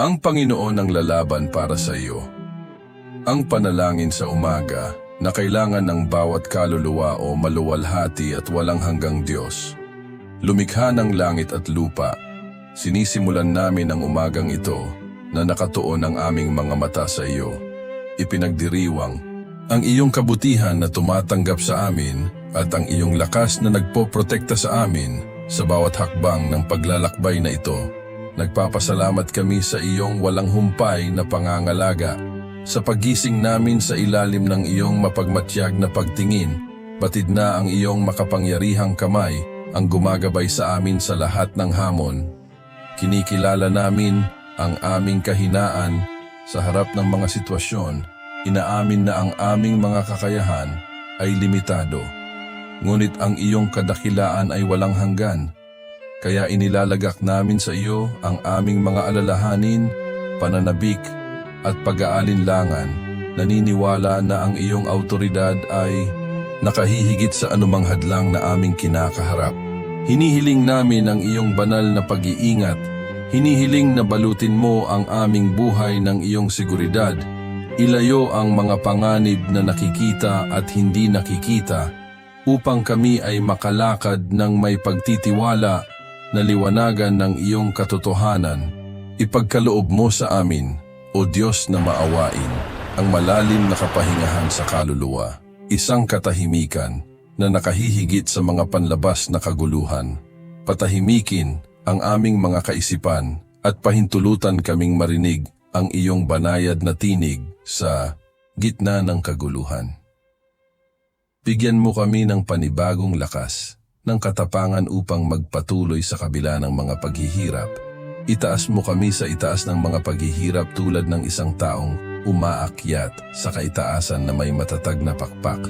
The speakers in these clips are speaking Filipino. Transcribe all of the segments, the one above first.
Ang Panginoon ang lalaban para sa iyo. Ang panalangin sa umaga na kailangan ng bawat kaluluwa o maluwalhati at walang hanggang Diyos. Lumikha ng langit at lupa. Sinisimulan namin ang umagang ito na nakatuon ang aming mga mata sa iyo. Ipinagdiriwang ang iyong kabutihan na tumatanggap sa amin at ang iyong lakas na nagpoprotekta sa amin sa bawat hakbang ng paglalakbay na ito. Nagpapasalamat kami sa iyong walang humpay na pangangalaga sa paggising namin sa ilalim ng iyong mapagmatyag na pagtingin, batid na ang iyong makapangyarihang kamay ang gumagabay sa amin sa lahat ng hamon. Kinikilala namin ang aming kahinaan sa harap ng mga sitwasyon. Inaamin na ang aming mga kakayahan ay limitado. Ngunit ang iyong kadakilaan ay walang hanggan. Kaya inilalagak namin sa iyo ang aming mga alalahanin, pananabik, at pag-aalinlangan, naniniwala na ang iyong autoridad ay nakahihigit sa anumang hadlang na aming kinakaharap. Hinihiling namin ang iyong banal na pag-iingat. Hinihiling na balutin mo ang aming buhay ng iyong seguridad. Ilayo ang mga panganib na nakikita at hindi nakikita upang kami ay makalakad ng may pagtitiwala na liwanagan ng iyong katotohanan. Ipagkaloob mo sa amin o Diyos na maawain, ang malalim na kapahingahan sa kaluluwa, isang katahimikan na nakahihigit sa mga panlabas na kaguluhan. Patahimikin ang aming mga kaisipan at pahintulutan kaming marinig ang iyong banayad na tinig sa gitna ng kaguluhan. Bigyan mo kami ng panibagong lakas, ng katapangan upang magpatuloy sa kabila ng mga paghihirap Itaas mo kami sa itaas ng mga paghihirap tulad ng isang taong umaakyat sa kaitaasan na may matatag na pakpak.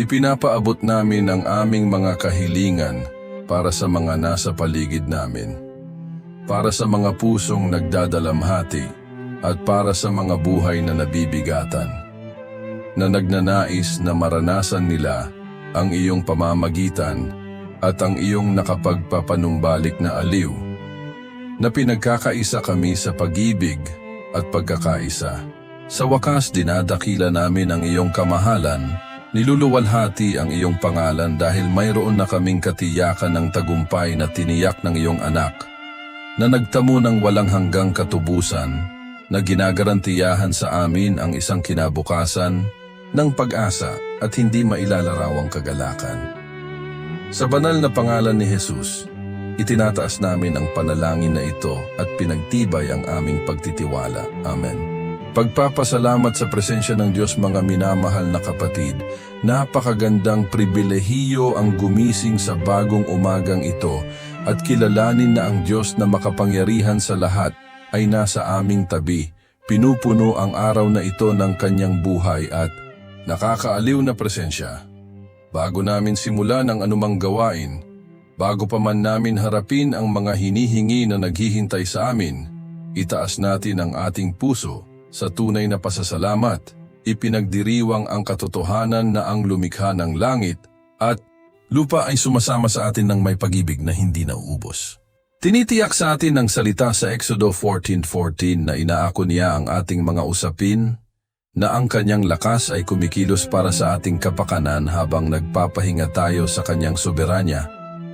Ipinapaabot namin ang aming mga kahilingan para sa mga nasa paligid namin. Para sa mga pusong nagdadalamhati at para sa mga buhay na nabibigatan. Na nagnanais na maranasan nila ang iyong pamamagitan at ang iyong nakapagpapanumbalik na aliw na pinagkakaisa kami sa pag-ibig at pagkakaisa. Sa wakas, dinadakila namin ang iyong kamahalan, niluluwalhati ang iyong pangalan dahil mayroon na kaming katiyakan ng tagumpay na tiniyak ng iyong anak, na nagtamo ng walang hanggang katubusan, na ginagarantiyahan sa amin ang isang kinabukasan ng pag-asa at hindi mailalarawang kagalakan. Sa banal na pangalan ni Jesus, Itinataas namin ang panalangin na ito at pinagtibay ang aming pagtitiwala. Amen. Pagpapasalamat sa presensya ng Diyos mga minamahal na kapatid, napakagandang pribilehiyo ang gumising sa bagong umagang ito at kilalanin na ang Diyos na makapangyarihan sa lahat ay nasa aming tabi. Pinupuno ang araw na ito ng kanyang buhay at nakakaaliw na presensya. Bago namin simulan ang anumang gawain, Bago pa man namin harapin ang mga hinihingi na naghihintay sa amin, itaas natin ang ating puso sa tunay na pasasalamat, ipinagdiriwang ang katotohanan na ang lumikha ng langit at lupa ay sumasama sa atin ng may pag-ibig na hindi nauubos. Tinitiyak sa atin ng salita sa Exodo 14.14 na inaako niya ang ating mga usapin na ang kanyang lakas ay kumikilos para sa ating kapakanan habang nagpapahinga tayo sa kanyang soberanya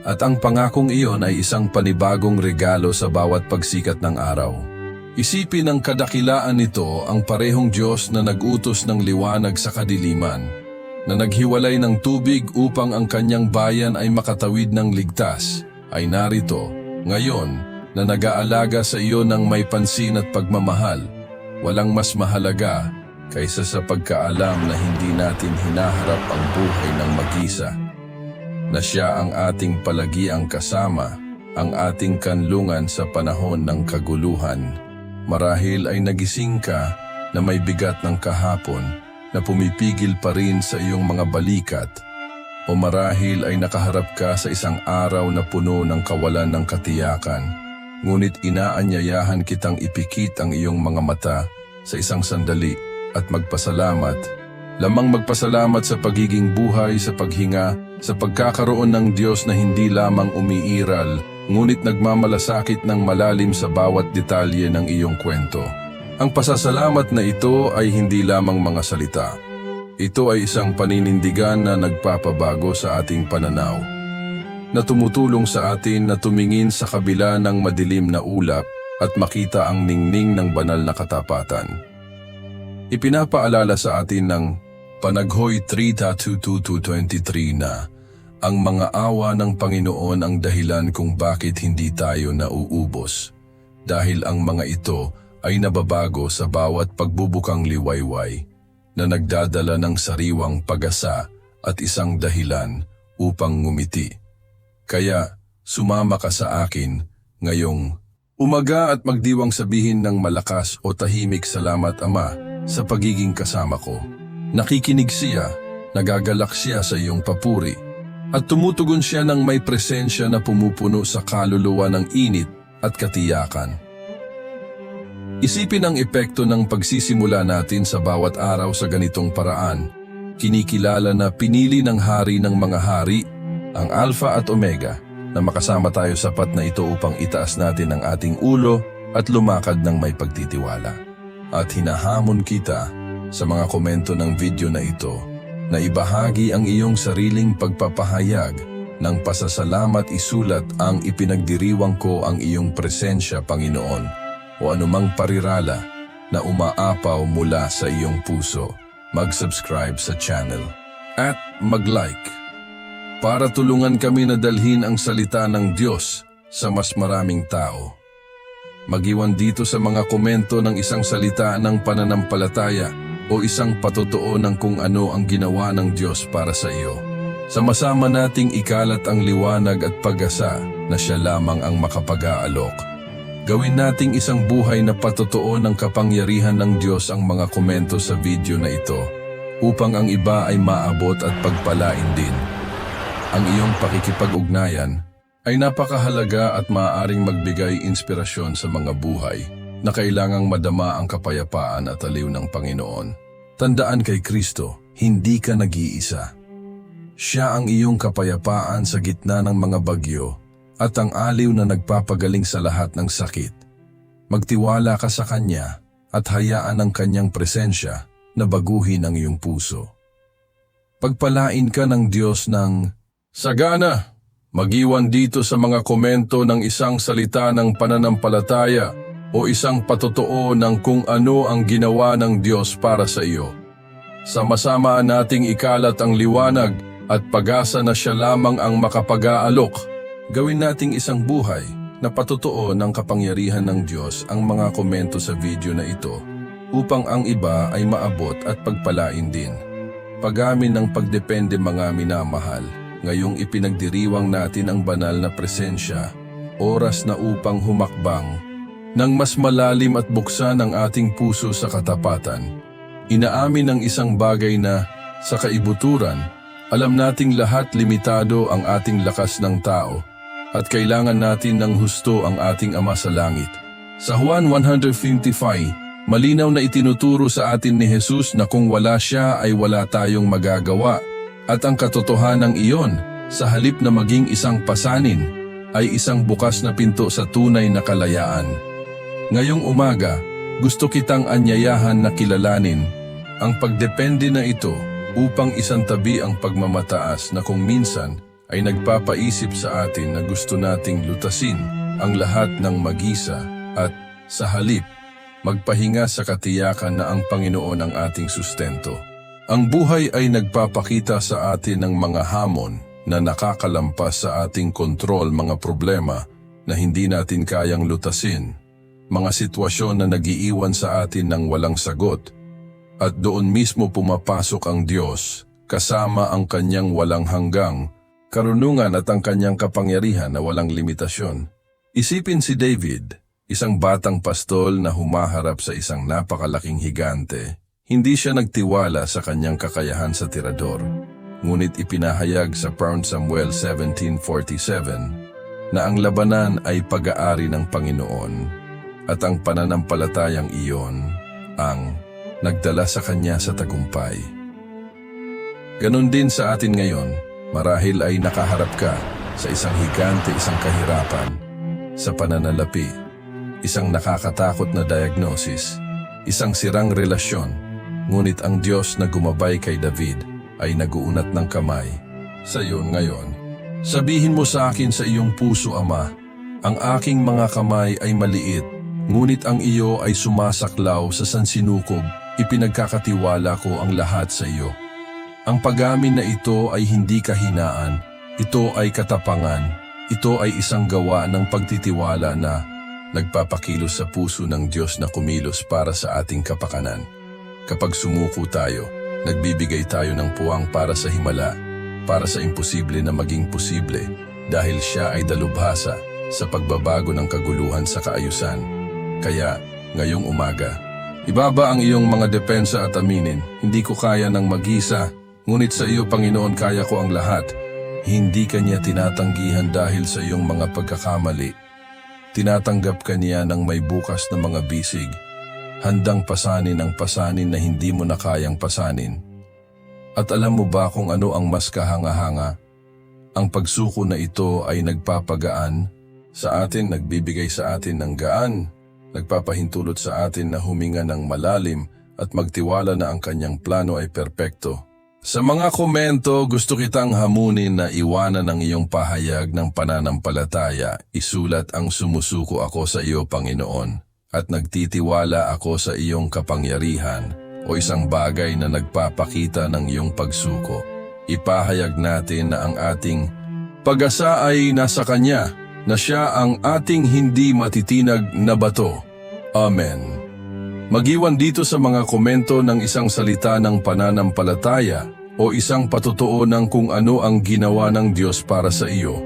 at ang pangakong iyon ay isang panibagong regalo sa bawat pagsikat ng araw. Isipin ng kadakilaan nito ang parehong Diyos na nagutos ng liwanag sa kadiliman, na naghiwalay ng tubig upang ang kanyang bayan ay makatawid ng ligtas, ay narito, ngayon, na nag-aalaga sa iyo ng may pansin at pagmamahal. Walang mas mahalaga kaysa sa pagkaalam na hindi natin hinaharap ang buhay ng mag-isa na siya ang ating palagiang kasama, ang ating kanlungan sa panahon ng kaguluhan. Marahil ay nagising ka na may bigat ng kahapon na pumipigil pa rin sa iyong mga balikat o marahil ay nakaharap ka sa isang araw na puno ng kawalan ng katiyakan, ngunit inaanyayahan kitang ipikit ang iyong mga mata sa isang sandali at magpasalamat Lamang magpasalamat sa pagiging buhay sa paghinga, sa pagkakaroon ng Diyos na hindi lamang umiiral, ngunit nagmamalasakit ng malalim sa bawat detalye ng iyong kwento. Ang pasasalamat na ito ay hindi lamang mga salita. Ito ay isang paninindigan na nagpapabago sa ating pananaw, na tumutulong sa atin na tumingin sa kabila ng madilim na ulap at makita ang ningning ng banal na katapatan. Ipinapaalala sa atin ng Panaghoy 3.2223 na ang mga awa ng Panginoon ang dahilan kung bakit hindi tayo nauubos dahil ang mga ito ay nababago sa bawat pagbubukang liwayway na nagdadala ng sariwang pag-asa at isang dahilan upang ngumiti. Kaya sumama ka sa akin ngayong umaga at magdiwang sabihin ng malakas o tahimik salamat Ama sa pagiging kasama ko. Nakikinig siya, nagagalak siya sa iyong papuri, at tumutugon siya ng may presensya na pumupuno sa kaluluwa ng init at katiyakan. Isipin ang epekto ng pagsisimula natin sa bawat araw sa ganitong paraan. Kinikilala na pinili ng hari ng mga hari, ang Alpha at Omega, na makasama tayo sapat na ito upang itaas natin ang ating ulo at lumakad ng may pagtitiwala. At hinahamon kita sa mga komento ng video na ito na ibahagi ang iyong sariling pagpapahayag ng pasasalamat isulat ang ipinagdiriwang ko ang iyong presensya, Panginoon, o anumang parirala na umaapaw mula sa iyong puso. Mag-subscribe sa channel at mag-like para tulungan kami na dalhin ang salita ng Diyos sa mas maraming tao. Magiwan dito sa mga komento ng isang salita ng pananampalataya o isang patotoo ng kung ano ang ginawa ng Diyos para sa iyo. Sama-sama nating ikalat ang liwanag at pag-asa na siya lamang ang makapag-aalok. Gawin nating isang buhay na patotoo ng kapangyarihan ng Diyos ang mga komento sa video na ito upang ang iba ay maabot at pagpalain din. Ang iyong pakikipag-ugnayan ay napakahalaga at maaaring magbigay inspirasyon sa mga buhay na kailangang madama ang kapayapaan at aliw ng Panginoon. Tandaan kay Kristo, hindi ka nag-iisa. Siya ang iyong kapayapaan sa gitna ng mga bagyo at ang aliw na nagpapagaling sa lahat ng sakit. Magtiwala ka sa Kanya at hayaan ang Kanyang presensya na baguhin ang iyong puso. Pagpalain ka ng Diyos ng Sagana, magiwan dito sa mga komento ng isang salita ng pananampalataya o isang patotoo ng kung ano ang ginawa ng Diyos para sa iyo. Sama-sama nating ikalat ang liwanag at pag-asa na siya lamang ang makapag-aalok Gawin nating isang buhay na patotoo ng kapangyarihan ng Diyos ang mga komento sa video na ito upang ang iba ay maabot at pagpalain din. Pagamin ng pagdepende mga minamahal, ngayong ipinagdiriwang natin ang banal na presensya, oras na upang humakbang ng mas malalim at buksan ang ating puso sa katapatan. Inaamin ng isang bagay na, sa kaibuturan, alam nating lahat limitado ang ating lakas ng tao at kailangan natin ng husto ang ating Ama sa Langit. Sa Juan 155, malinaw na itinuturo sa atin ni Jesus na kung wala siya ay wala tayong magagawa at ang katotohanan iyon sa halip na maging isang pasanin ay isang bukas na pinto sa tunay na kalayaan. Ngayong umaga, gusto kitang anyayahan na kilalanin ang pagdepende na ito upang isantabi ang pagmamataas na kung minsan ay nagpapaisip sa atin na gusto nating lutasin ang lahat ng magisa at sa halip, magpahinga sa katiyakan na ang Panginoon ang ating sustento. Ang buhay ay nagpapakita sa atin ng mga hamon na nakakalampas sa ating kontrol mga problema na hindi natin kayang lutasin, mga sitwasyon na nagiiwan sa atin ng walang sagot, at doon mismo pumapasok ang Diyos kasama ang kanyang walang hanggang karunungan at ang kanyang kapangyarihan na walang limitasyon. Isipin si David, isang batang pastol na humaharap sa isang napakalaking higante. Hindi siya nagtiwala sa kanyang kakayahan sa tirador, ngunit ipinahayag sa Proud Samuel 1747 na ang labanan ay pag-aari ng Panginoon at ang pananampalatayang iyon ang nagdala sa kanya sa tagumpay. Ganon din sa atin ngayon, Marahil ay nakaharap ka sa isang higante, isang kahirapan, sa pananalapi, isang nakakatakot na diagnosis, isang sirang relasyon, ngunit ang Diyos na gumabay kay David ay naguunat ng kamay. Sa iyo ngayon, sabihin mo sa akin sa iyong puso, Ama, ang aking mga kamay ay maliit, ngunit ang iyo ay sumasaklaw sa sansinukob, ipinagkakatiwala ko ang lahat sa iyo. Ang pagamin na ito ay hindi kahinaan, ito ay katapangan, ito ay isang gawa ng pagtitiwala na nagpapakilos sa puso ng Diyos na kumilos para sa ating kapakanan. Kapag sumuko tayo, nagbibigay tayo ng puwang para sa himala, para sa imposible na maging posible, dahil siya ay dalubhasa sa pagbabago ng kaguluhan sa kaayusan. Kaya, ngayong umaga, ibaba ang iyong mga depensa at aminin, hindi ko kaya ng mag-isa, ngunit sa iyo, Panginoon, kaya ko ang lahat. Hindi ka niya tinatanggihan dahil sa iyong mga pagkakamali. Tinatanggap ka niya ng may bukas na mga bisig, handang pasanin ang pasanin na hindi mo na kayang pasanin. At alam mo ba kung ano ang mas kahanga-hanga? Ang pagsuko na ito ay nagpapagaan sa atin, nagbibigay sa atin ng gaan, nagpapahintulot sa atin na huminga ng malalim at magtiwala na ang kanyang plano ay perpekto. Sa mga komento, gusto kitang hamunin na iwanan ang iyong pahayag ng pananampalataya. Isulat ang sumusuko ako sa iyo, Panginoon, at nagtitiwala ako sa iyong kapangyarihan o isang bagay na nagpapakita ng iyong pagsuko. Ipahayag natin na ang ating pag-asa ay nasa Kanya, na siya ang ating hindi matitinag na bato. Amen. Magiwan dito sa mga komento ng isang salita ng pananampalataya o isang patotoo ng kung ano ang ginawa ng Diyos para sa iyo.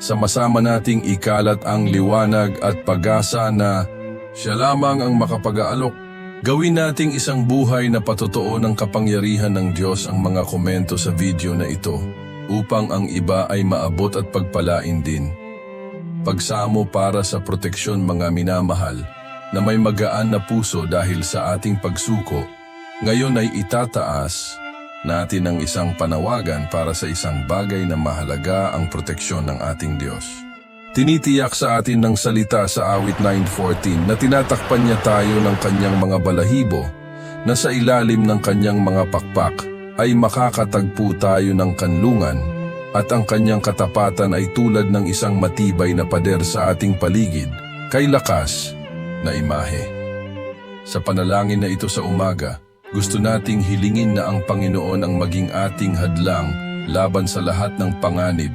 Sama-sama nating ikalat ang liwanag at pag-asa na siya lamang ang makapag-aalok. Gawin nating isang buhay na patotoo ng kapangyarihan ng Diyos ang mga komento sa video na ito upang ang iba ay maabot at pagpalain din. Pagsamo para sa proteksyon mga minamahal na may magaan na puso dahil sa ating pagsuko, ngayon ay itataas natin ang isang panawagan para sa isang bagay na mahalaga ang proteksyon ng ating Diyos. Tinitiyak sa atin ng salita sa awit 9.14 na tinatakpan niya tayo ng kanyang mga balahibo na sa ilalim ng kanyang mga pakpak ay makakatagpo tayo ng kanlungan at ang kanyang katapatan ay tulad ng isang matibay na pader sa ating paligid kay lakas na imahe. Sa panalangin na ito sa umaga, gusto nating hilingin na ang Panginoon ang maging ating hadlang laban sa lahat ng panganib,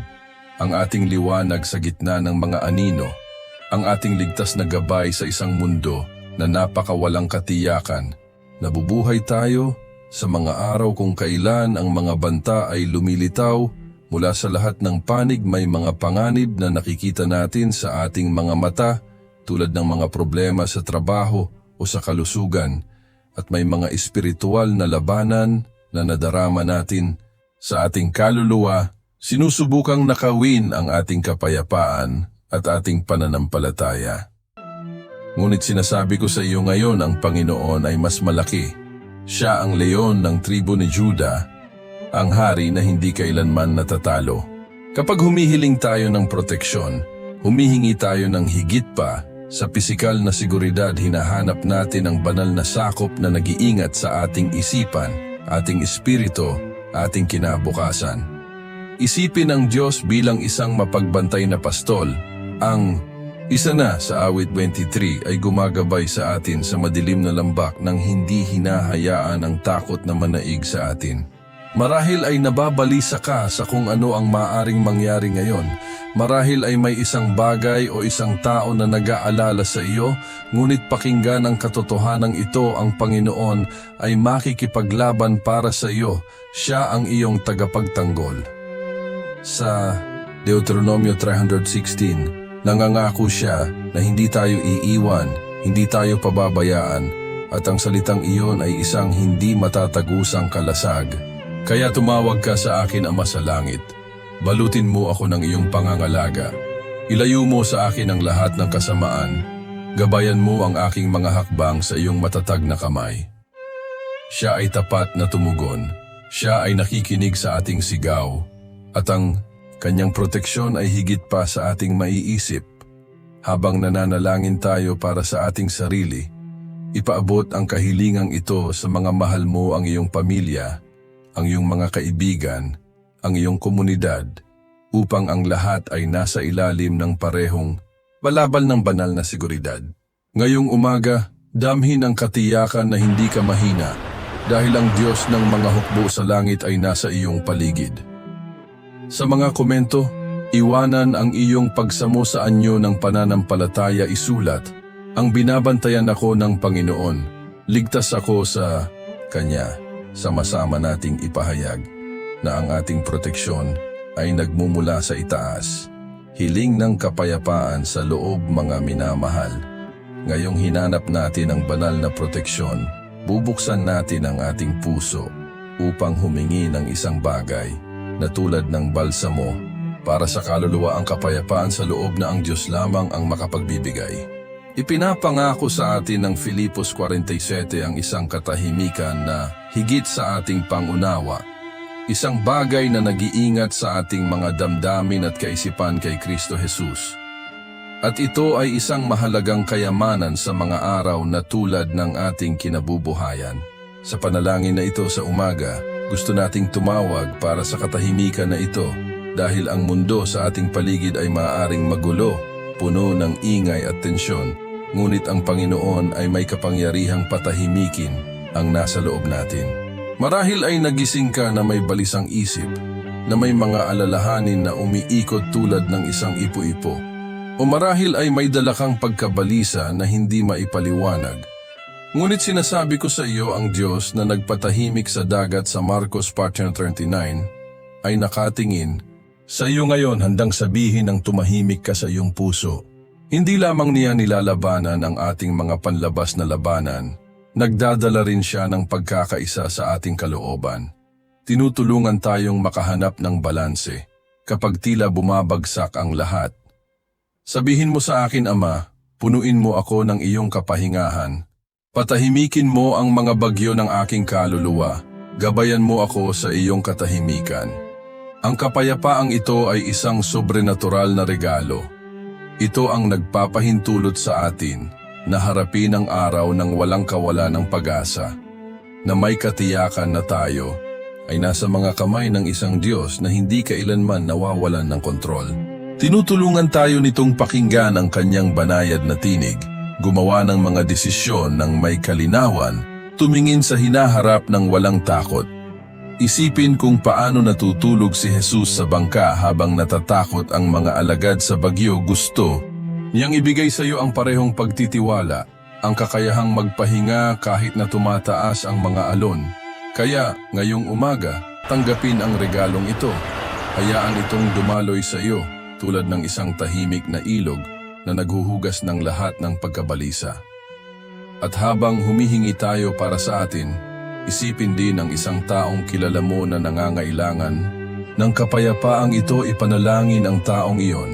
ang ating liwanag sa gitna ng mga anino, ang ating ligtas na gabay sa isang mundo na napakawalang katiyakan. Nabubuhay tayo sa mga araw kung kailan ang mga banta ay lumilitaw mula sa lahat ng panig may mga panganib na nakikita natin sa ating mga mata tulad ng mga problema sa trabaho o sa kalusugan at may mga espiritual na labanan na nadarama natin sa ating kaluluwa, sinusubukang nakawin ang ating kapayapaan at ating pananampalataya. Ngunit sinasabi ko sa iyo ngayon ang Panginoon ay mas malaki. Siya ang leon ng tribo ni Juda, ang hari na hindi kailanman natatalo. Kapag humihiling tayo ng proteksyon, humihingi tayo ng higit pa sa pisikal na seguridad, hinahanap natin ang banal na sakop na nag-iingat sa ating isipan, ating espiritu, ating kinabukasan. Isipin ang Diyos bilang isang mapagbantay na pastol. Ang isa na sa awit 23 ay gumagabay sa atin sa madilim na lambak nang hindi hinahayaan ang takot na manaig sa atin. Marahil ay nababalisa ka sa kung ano ang maaring mangyari ngayon. Marahil ay may isang bagay o isang tao na nag-aalala sa iyo, ngunit pakinggan ang katotohanan ito ang Panginoon ay makikipaglaban para sa iyo. Siya ang iyong tagapagtanggol. Sa Deuteronomio 316, nangangako siya na hindi tayo iiwan, hindi tayo pababayaan, at ang salitang iyon ay isang hindi matatagusang kalasag. Kaya tumawag ka sa akin, Ama sa langit. Balutin mo ako ng iyong pangangalaga. Ilayo mo sa akin ang lahat ng kasamaan. Gabayan mo ang aking mga hakbang sa iyong matatag na kamay. Siya ay tapat na tumugon. Siya ay nakikinig sa ating sigaw. At ang Kanyang proteksyon ay higit pa sa ating maiisip. Habang nananalangin tayo para sa ating sarili, ipaabot ang kahilingang ito sa mga mahal mo ang iyong pamilya, ang iyong mga kaibigan, ang iyong komunidad, upang ang lahat ay nasa ilalim ng parehong balabal ng banal na seguridad. Ngayong umaga, damhin ang katiyakan na hindi ka mahina dahil ang Diyos ng mga hukbo sa langit ay nasa iyong paligid. Sa mga komento, iwanan ang iyong pagsamo sa anyo ng pananampalataya isulat, ang binabantayan ako ng Panginoon, ligtas ako sa Kanya. Sama-sama nating ipahayag na ang ating proteksyon ay nagmumula sa itaas. Hiling ng kapayapaan sa loob mga minamahal. Ngayong hinanap natin ang banal na proteksyon, bubuksan natin ang ating puso upang humingi ng isang bagay na tulad ng balsamo para sa kaluluwa ang kapayapaan sa loob na ang Diyos lamang ang makapagbibigay. Ipinapangako sa atin ng Filipos 47 ang isang katahimikan na higit sa ating pangunawa, isang bagay na nag-iingat sa ating mga damdamin at kaisipan kay Kristo Jesus. At ito ay isang mahalagang kayamanan sa mga araw na tulad ng ating kinabubuhayan. Sa panalangin na ito sa umaga, gusto nating tumawag para sa katahimikan na ito dahil ang mundo sa ating paligid ay maaaring magulo, puno ng ingay at tensyon. Ngunit ang Panginoon ay may kapangyarihang patahimikin ang nasa loob natin. Marahil ay nagising ka na may balisang isip, na may mga alalahanin na umiikot tulad ng isang ipo-ipo. O marahil ay may dala kang pagkabalisa na hindi maipaliwanag. Ngunit sinasabi ko sa iyo ang Diyos na nagpatahimik sa dagat sa Marcos 4.39 ay nakatingin sa iyo ngayon handang sabihin ng tumahimik ka sa iyong puso. Hindi lamang niya nilalabanan ang ating mga panlabas na labanan, nagdadala rin siya ng pagkakaisa sa ating kalooban. Tinutulungan tayong makahanap ng balanse kapag tila bumabagsak ang lahat. Sabihin mo sa akin, Ama, punuin mo ako ng iyong kapahingahan. Patahimikin mo ang mga bagyo ng aking kaluluwa. Gabayan mo ako sa iyong katahimikan. Ang kapayapaang ito ay isang sobrenatural na regalo. Ito ang nagpapahintulot sa atin na harapin ang araw ng walang kawalan ng pag-asa, na may katiyakan na tayo ay nasa mga kamay ng isang Diyos na hindi kailanman nawawalan ng kontrol. Tinutulungan tayo nitong pakinggan ang kanyang banayad na tinig, gumawa ng mga desisyon ng may kalinawan, tumingin sa hinaharap ng walang takot, Isipin kung paano natutulog si Jesus sa bangka habang natatakot ang mga alagad sa bagyo gusto niyang ibigay sa iyo ang parehong pagtitiwala, ang kakayahang magpahinga kahit na tumataas ang mga alon. Kaya ngayong umaga, tanggapin ang regalong ito. Hayaan itong dumaloy sa iyo tulad ng isang tahimik na ilog na naghuhugas ng lahat ng pagkabalisa. At habang humihingi tayo para sa atin, Isipin din ang isang taong kilala mo na nangangailangan ng kapayapaang ito ipanalangin ang taong iyon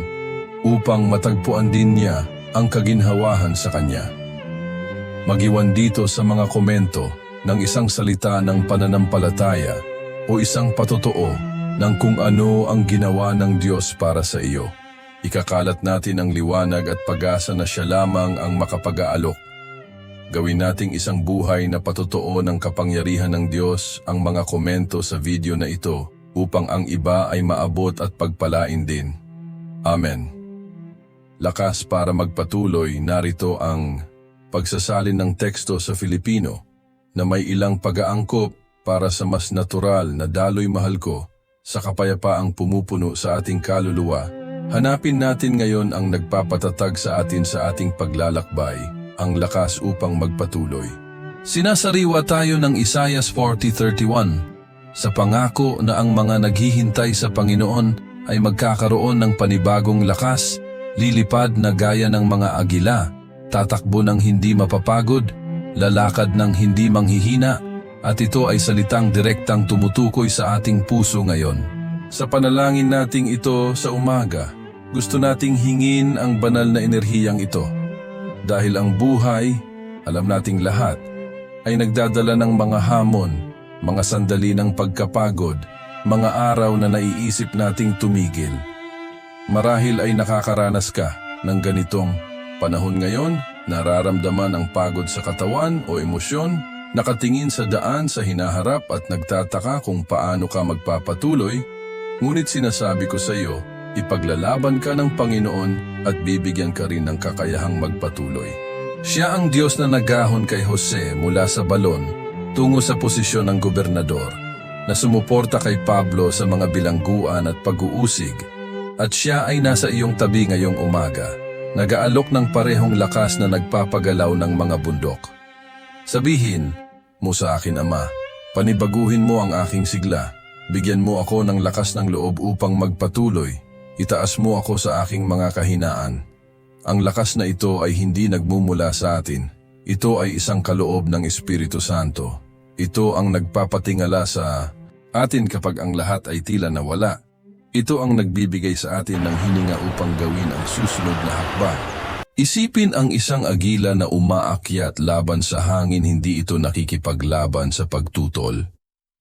upang matagpuan din niya ang kaginhawahan sa kanya. Magiwan dito sa mga komento ng isang salita ng pananampalataya o isang patotoo ng kung ano ang ginawa ng Diyos para sa iyo. Ikakalat natin ang liwanag at pag-asa na siya lamang ang makapag-aalok Gawin nating isang buhay na patotoo ng kapangyarihan ng Diyos ang mga komento sa video na ito upang ang iba ay maabot at pagpalain din. Amen. Lakas para magpatuloy, narito ang pagsasalin ng teksto sa Filipino na may ilang pag-aangkop para sa mas natural na daloy mahal ko sa kapayapaang pumupuno sa ating kaluluwa. Hanapin natin ngayon ang nagpapatatag sa atin sa ating paglalakbay ang lakas upang magpatuloy. Sinasariwa tayo ng Isaiah 40.31 sa pangako na ang mga naghihintay sa Panginoon ay magkakaroon ng panibagong lakas, lilipad na gaya ng mga agila, tatakbo ng hindi mapapagod, lalakad ng hindi manghihina, at ito ay salitang direktang tumutukoy sa ating puso ngayon. Sa panalangin nating ito sa umaga, gusto nating hingin ang banal na enerhiyang ito dahil ang buhay, alam nating lahat, ay nagdadala ng mga hamon, mga sandali ng pagkapagod, mga araw na naiisip nating tumigil. Marahil ay nakakaranas ka ng ganitong panahon ngayon, nararamdaman ang pagod sa katawan o emosyon, nakatingin sa daan sa hinaharap at nagtataka kung paano ka magpapatuloy, ngunit sinasabi ko sa iyo, ipaglalaban ka ng Panginoon at bibigyan ka rin ng kakayahang magpatuloy. Siya ang Diyos na nagahon kay Jose mula sa balon tungo sa posisyon ng gobernador na sumuporta kay Pablo sa mga bilangguan at pag-uusig at siya ay nasa iyong tabi ngayong umaga, nagaalok ng parehong lakas na nagpapagalaw ng mga bundok. Sabihin mo sa akin, Ama, panibaguhin mo ang aking sigla, bigyan mo ako ng lakas ng loob upang magpatuloy, itaas mo ako sa aking mga kahinaan. Ang lakas na ito ay hindi nagmumula sa atin. Ito ay isang kaloob ng Espiritu Santo. Ito ang nagpapatingala sa atin kapag ang lahat ay tila nawala. Ito ang nagbibigay sa atin ng hininga upang gawin ang susunod na hakbang. Isipin ang isang agila na umaakyat laban sa hangin hindi ito nakikipaglaban sa pagtutol.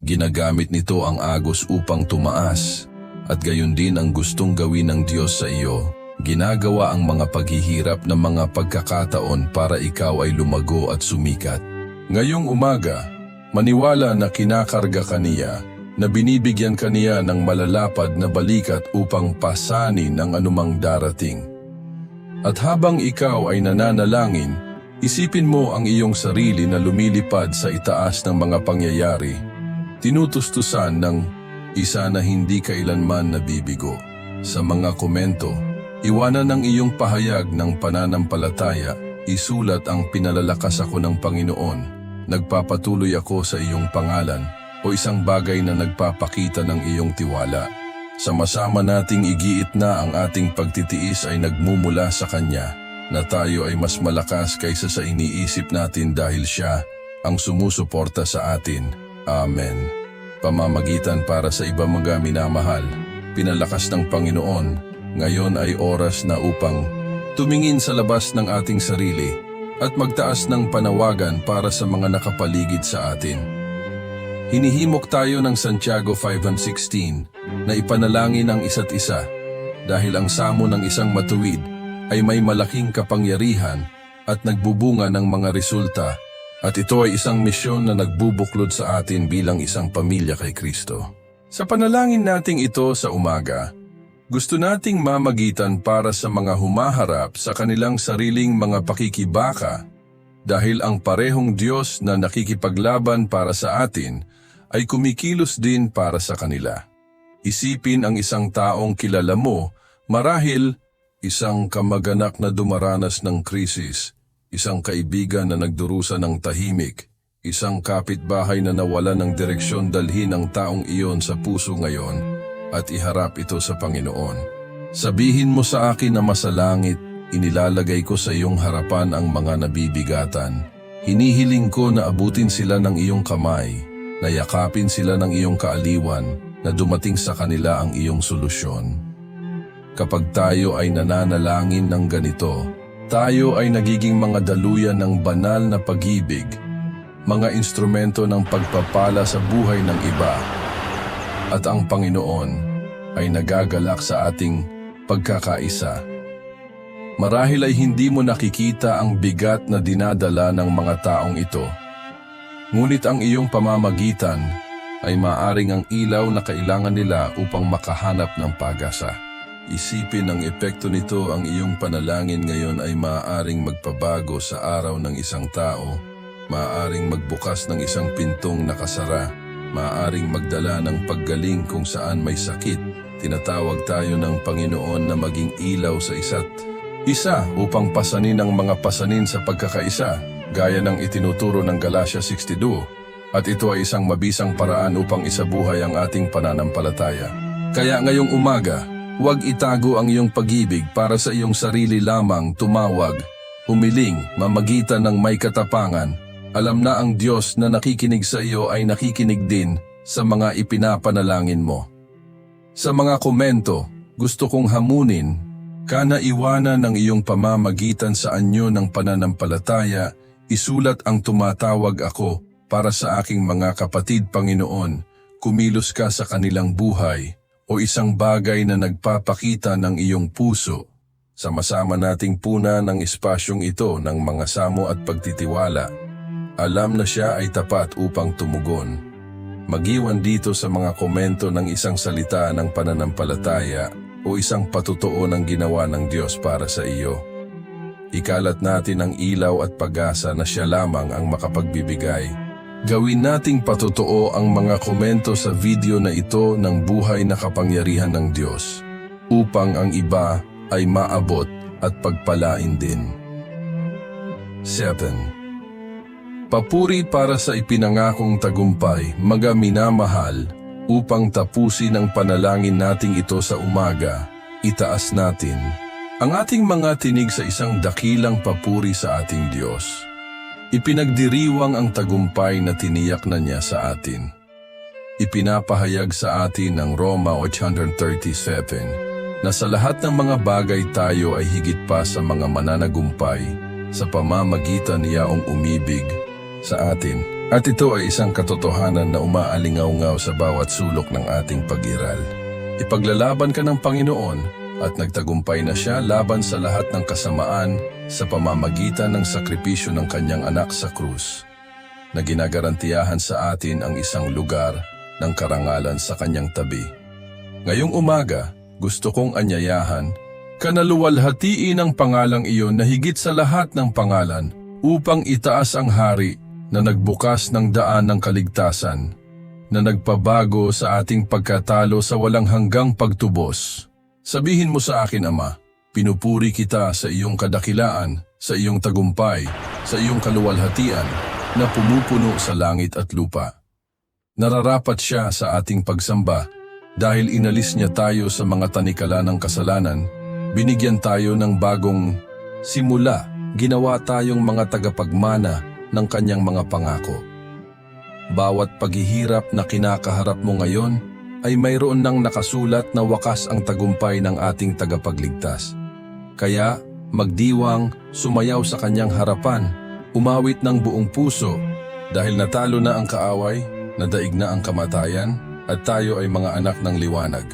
Ginagamit nito ang agos upang tumaas at gayon din ang gustong gawin ng Diyos sa iyo. Ginagawa ang mga paghihirap ng mga pagkakataon para ikaw ay lumago at sumikat. Ngayong umaga, maniwala na kinakarga ka niya na binibigyan ka niya ng malalapad na balikat upang pasanin ang anumang darating. At habang ikaw ay nananalangin, isipin mo ang iyong sarili na lumilipad sa itaas ng mga pangyayari, tinutustusan ng isa na hindi kailanman nabibigo. Sa mga komento, iwanan ang iyong pahayag ng pananampalataya, isulat ang pinalalakas ako ng Panginoon, nagpapatuloy ako sa iyong pangalan, o isang bagay na nagpapakita ng iyong tiwala. Sama-sama nating igiit na ang ating pagtitiis ay nagmumula sa Kanya, na tayo ay mas malakas kaysa sa iniisip natin dahil Siya ang sumusuporta sa atin. Amen. Pamamagitan para sa iba mga minamahal, pinalakas ng Panginoon, ngayon ay oras na upang tumingin sa labas ng ating sarili at magtaas ng panawagan para sa mga nakapaligid sa atin. Hinihimok tayo ng Santiago 5.16 na ipanalangin ang isa't isa dahil ang samo ng isang matuwid ay may malaking kapangyarihan at nagbubunga ng mga resulta at ito ay isang misyon na nagbubuklod sa atin bilang isang pamilya kay Kristo. Sa panalangin nating ito sa umaga, gusto nating mamagitan para sa mga humaharap sa kanilang sariling mga pakikibaka dahil ang parehong Diyos na nakikipaglaban para sa atin ay kumikilos din para sa kanila. Isipin ang isang taong kilala mo, marahil isang kamag-anak na dumaranas ng krisis, isang kaibigan na nagdurusa ng tahimik, isang kapitbahay na nawala ng direksyon dalhin ang taong iyon sa puso ngayon at iharap ito sa Panginoon. Sabihin mo sa akin na masalangit, inilalagay ko sa iyong harapan ang mga nabibigatan. Hinihiling ko na abutin sila ng iyong kamay, na yakapin sila ng iyong kaaliwan, na dumating sa kanila ang iyong solusyon. Kapag tayo ay nananalangin ng ganito, tayo ay nagiging mga daluyan ng banal na pag-ibig, mga instrumento ng pagpapala sa buhay ng iba, at ang Panginoon ay nagagalak sa ating pagkakaisa. Marahil ay hindi mo nakikita ang bigat na dinadala ng mga taong ito. Ngunit ang iyong pamamagitan ay maaring ang ilaw na kailangan nila upang makahanap ng pag-asa. Isipin ang epekto nito ang iyong panalangin ngayon ay maaaring magpabago sa araw ng isang tao, maaaring magbukas ng isang pintong nakasara, maaaring magdala ng paggaling kung saan may sakit. Tinatawag tayo ng Panginoon na maging ilaw sa isa't isa upang pasanin ang mga pasanin sa pagkakaisa, gaya ng itinuturo ng Galatia 62, at ito ay isang mabisang paraan upang isabuhay ang ating pananampalataya. Kaya ngayong umaga, huwag itago ang iyong pag-ibig para sa iyong sarili lamang tumawag, humiling, mamagitan ng may katapangan. Alam na ang Diyos na nakikinig sa iyo ay nakikinig din sa mga ipinapanalangin mo. Sa mga komento, gusto kong hamunin Kana iwanan ng iyong pamamagitan sa anyo ng pananampalataya, isulat ang tumatawag ako para sa aking mga kapatid Panginoon, kumilos ka sa kanilang buhay o isang bagay na nagpapakita ng iyong puso, sama-sama nating puna ng espasyong ito ng mga samo at pagtitiwala. Alam na siya ay tapat upang tumugon. Magiwan dito sa mga komento ng isang salita ng pananampalataya o isang patotoo ng ginawa ng Diyos para sa iyo. Ikalat natin ang ilaw at pag-asa na siya lamang ang makapagbibigay. Gawin nating patotoo ang mga komento sa video na ito ng buhay na kapangyarihan ng Diyos upang ang iba ay maabot at pagpalain din. 7. Papuri para sa ipinangakong tagumpay, mga minamahal, upang tapusin ang panalangin nating ito sa umaga, itaas natin ang ating mga tinig sa isang dakilang papuri sa ating Diyos. Ipinagdiriwang ang tagumpay na tiniyak na niya sa atin. Ipinapahayag sa atin ng Roma 837 na sa lahat ng mga bagay tayo ay higit pa sa mga mananagumpay sa pamamagitan niyaong umibig sa atin. At ito ay isang katotohanan na umaalingaw-ngaw sa bawat sulok ng ating pag-iral. Ipaglalaban ka ng Panginoon at nagtagumpay na siya laban sa lahat ng kasamaan sa pamamagitan ng sakripisyo ng kanyang anak sa krus, na ginagarantiyahan sa atin ang isang lugar ng karangalan sa kanyang tabi. Ngayong umaga, gusto kong anyayahan, kanaluwalhatiin ang pangalang iyon na higit sa lahat ng pangalan upang itaas ang hari na nagbukas ng daan ng kaligtasan, na nagpabago sa ating pagkatalo sa walang hanggang pagtubos. Sabihin mo sa akin, Ama, pinupuri kita sa iyong kadakilaan, sa iyong tagumpay, sa iyong kaluwalhatian na pumupuno sa langit at lupa. Nararapat siya sa ating pagsamba dahil inalis niya tayo sa mga tanikala ng kasalanan, binigyan tayo ng bagong simula, ginawa tayong mga tagapagmana ng kanyang mga pangako. Bawat paghihirap na kinakaharap mo ngayon ay mayroon nang nakasulat na wakas ang tagumpay ng ating tagapagligtas. Kaya magdiwang, sumayaw sa kanyang harapan, umawit ng buong puso dahil natalo na ang kaaway, nadaig na ang kamatayan, at tayo ay mga anak ng liwanag.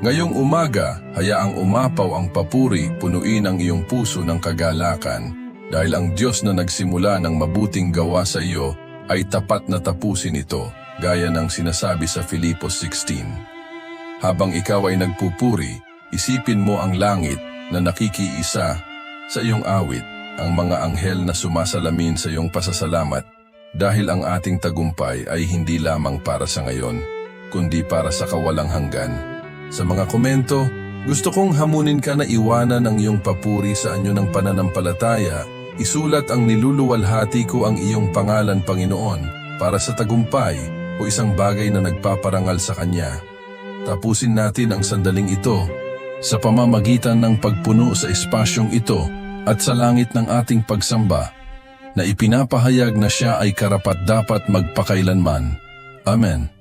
Ngayong umaga, hayaang umapaw ang papuri, punuin ang iyong puso ng kagalakan, dahil ang Diyos na nagsimula ng mabuting gawa sa iyo ay tapat na tapusin ito, gaya ng sinasabi sa Filipos 16. Habang ikaw ay nagpupuri, isipin mo ang langit na nakikiisa sa iyong awit, ang mga anghel na sumasalamin sa iyong pasasalamat, dahil ang ating tagumpay ay hindi lamang para sa ngayon, kundi para sa kawalang hanggan. Sa mga komento, gusto kong hamunin ka na iwanan ang iyong papuri sa anyo ng pananampalataya Isulat ang niluluwalhati ko ang iyong pangalan, Panginoon, para sa tagumpay o isang bagay na nagpaparangal sa Kanya. Tapusin natin ang sandaling ito sa pamamagitan ng pagpuno sa espasyong ito at sa langit ng ating pagsamba na ipinapahayag na siya ay karapat-dapat magpakailanman. Amen.